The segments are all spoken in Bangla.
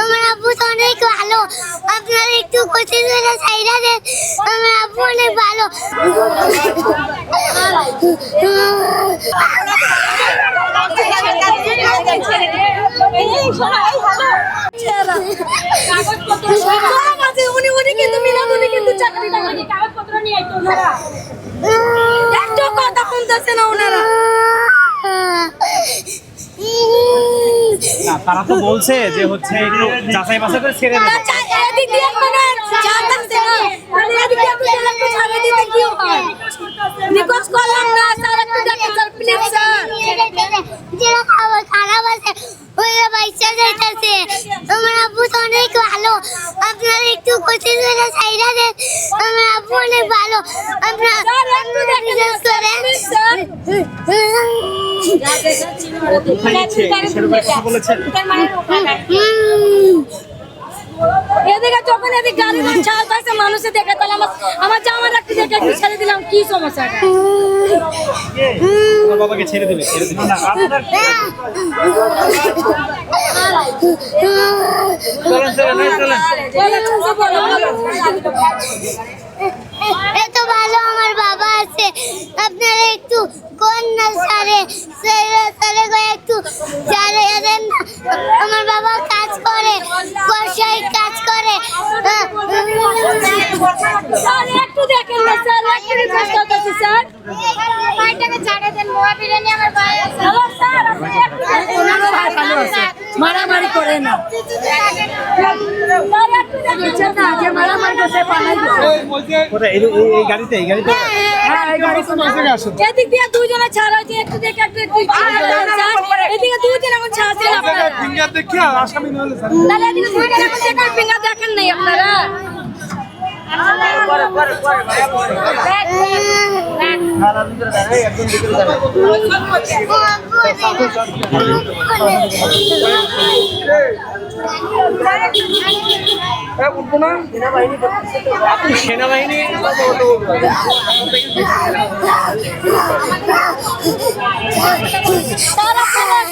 আমার আব্বু তো অনেক ভালো। আপনার একটু কোচিং করে সাইডা দেন। আমার আব্বু অনেক ভালো। একটু কথা শুনতেছে না ওনারা। না তারা তো বলছে যে হচ্ছে একটু যাচাই বাছাই করে ছেড়ে দেবে। খারাপ আছে ওইটা বাইচা যাইতেছে আমার আব্বু তো অনেক ভালো আপনার একটু কোচিং করে সাইডা দেন আমার আব্বু অনেক ভালো আপনার কথা বলেছেন এদিকে যখন এদিকে গাড়ি ঘোড়া চালাচ্ছে মানুষে দেখে তাহলে আমার আমার জামাটা একটু দেখে একটু ছেড়ে দিলাম কি সমস্যাটা বাবাকে ছেড়ে দেবে ছেড়ে দেবে না আপনার চলেন। চলেন চলেন এত ভালো আমার বাবা আছে আপনারা একটু সারে সারে সারে একটু সারে দেন না। আমার বাবা কাজ করে কষাই কাজ করে। স্যার একটু দেখেন না স্যার একটু রিকোয়েস্ট করতেছি স্যার। ভাইটাকে ছাড়ে দেন মোয়া বিরিয়ানি আমার ভাই আছে। স্যার আপনি একটু দেখেন ওনারও ভাই ভালো আছে মারামারি করে না। স্যার একটু দেখেছেন না যে মারামারি করছে পালাই এই এই- এই গাড়িতে। এই গাড়িতে হ্যাঁ এদিক দিয়ে দুজনে ছাড় হয়েছে একটু দেখে একটু একটু স্যার এদিকে দুজন এখন ছাড়ছেন আপনারা ফিঙ্গার দেখিয়া আসামি না হলে স্যার তাহলে এদিকে দুজন এখন দেখেন নাই আপনারা। সেনাবাহিনী স্যার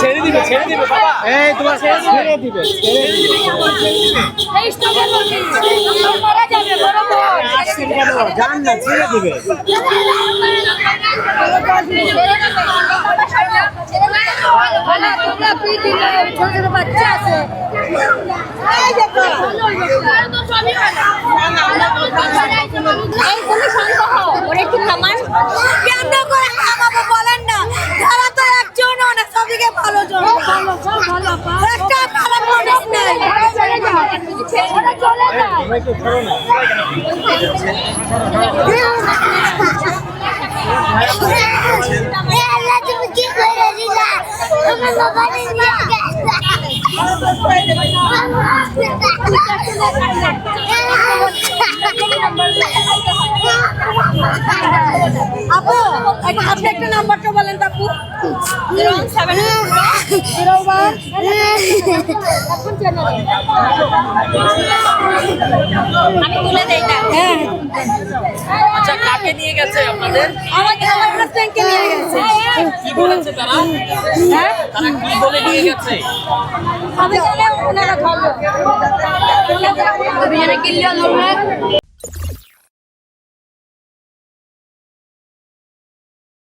ছেড়ে দিবে ছেড়ে দিবে বাবা। এই তোমার ছেড়ে দিবে এই স্টোভের মধ্যে মারা যাবে বরাবর জান না ছেড়ে দিবে। ছোট ছোট বাচ্চা আছে এই তুমি শান্ত হও ওরা একটু থামান কেন করে থামাবো? ভালো জন ভালো ভালো একটা খারাপ মানুষ নেই। চলে যাও চলে যাও তোমরা তুমি কি করে দিলা আমার বাবা নিয়ে আপু নাম্বারটা বলেন আপু জিরো সেভেন জিরো ওয়ান আমি তুলে দেই হ্যাঁ। আচ্ছা কাকে নিয়ে গেছে আপনাদের? আমাকে আমার হাজবেন্ডকে নিয়ে গেছে। কি বলেছে তারা? হ্যাঁ? তারা কি বলে নিয়ে গেছে? আমি গেলে ওনারা ধরবে